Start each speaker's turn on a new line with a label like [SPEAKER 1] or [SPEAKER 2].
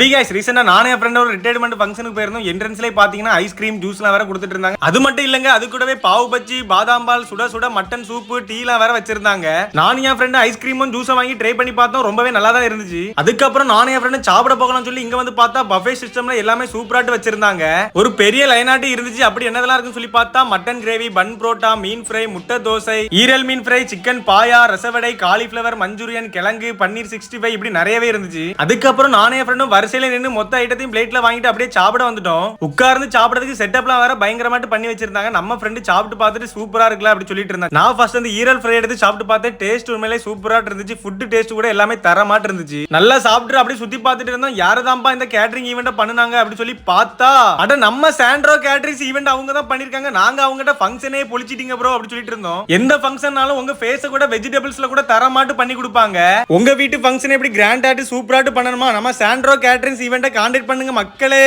[SPEAKER 1] விகாஸ் ரீசெண்டா நானே என் ஃப்ரெண்ட் ஒரு ரிட்டையர்மெண்ட் ஃபங்க்ஷனுக்கு போயிருந்தோம். என்ட்ரன்ஸ்லேயே பாத்தீங்கன்னா ஐஸ்கிரீம் ஜூஸ்லாம் வேற கொடுத்துட்டு இருந்தாங்க. அது மட்டும் இல்லைங்க அது கூடவே பாவு பஜ்ஜி பாதாம் பால் சுட சுட மட்டன் சூப்பு டீலாம் வேற வச்சிருந்தாங்க. நானும் என் ஃப்ரெண்ட் ஐஸ்கிரீமும் ஜூஸும் வாங்கி ட்ரை பண்ணி பார்த்தோம். ரொம்பவே நல்லா தான் இருந்துச்சு. அதுக்கப்புறம் நானும் என் ஃப்ரெண்ட் சாப்பிட போகலாம்னு சொல்லி இங்க வந்து பார்த்தா பஃபே சிஸ்டம்ல எல்லாமே சூப்பராட்டு வச்சிருந்தாங்க. ஒரு பெரிய லைனாட்டி இருந்துச்சு. அப்படி என்னதெல்லாம் இருக்குன்னு சொல்லி பார்த்தா மட்டன் கிரேவி பன் புரோட்டா மீன் ஃப்ரை முட்டை தோசை ஈரல் மீன் ஃப்ரை சிக்கன் பாயா ரசவடை காலிஃபிளவர் மஞ்சூரியன் கிழங்கு பன்னீர் சிக்ஸ்டி ஃபைவ் இப்படி நிறையவே இருந்துச்சு. அதுக்கப்புறம் நானே ஃப்ரெண்டும் வரிசையில நின்று மொத்த ஐட்டத்தையும் பிளேட்ல வாங்கிட்டு அப்படியே சாப்பிட வந்துட்டோம். உட்கார்ந்து சாப்பிடறதுக்கு செட்டப்லாம் வேற பயங்கரமாட்டு பண்ணி வச்சிருந்தாங்க. நம்ம ஃப்ரெண்டு சாப்பிட்டு பார்த்துட்டு சூப்பரா இருக்கல அப்படி சொல்லிட்டு இருந்தாங்க. நான் ஃபர்ஸ்ட் அந்த ஈரல் ஃப்ரை எடுத்து சாப்பிட்டு பார்த்தேன். டேஸ்ட் உண்மையிலே சூப்பரா இருந்துச்சு. ஃபுட் டேஸ்ட் கூட எல்லாமே தரமாட்டு இருந்துச்சு. நல்லா சாப்பிட்டு அப்படியே சுத்தி பார்த்துட்டு இருந்தோம். யாரதாம்பா இந்த கேட்டரிங் ஈவெண்ட் பண்ணுனாங்க அப்படின்னு சொல்லி பார்த்தா அட நம்ம சாண்ட்ரோ கேட்டரிங்ஸ் ஈவெண்ட் அவங்க தான் பண்ணிருக்காங்க. நாங்க அவங்ககிட்ட ஃபங்க்ஷனே பொழிச்சிட்டீங்க ப்ரோ அப்படின்னு சொல்லிட்டு இருந்தோம். எந்த ஃபங்க்ஷன்னாலும் உங்க ஃபேஸ கூட வெஜிடபிள்ஸ்ல கூட தரமாட்டு பண்ணி கொடுப்பாங்க. உங்க வீட்டு ஃபங்க்ஷன் எப்படி கிராண்ட் ஆட்டு சூப்பராட்டு பண்ணணுமா? நம்ம சாண்ட்ரோ கேட்டரிங்ஸ் ஈவெண்ட்டை கான்டாக்ட் பண்ணுங்க மக்களே.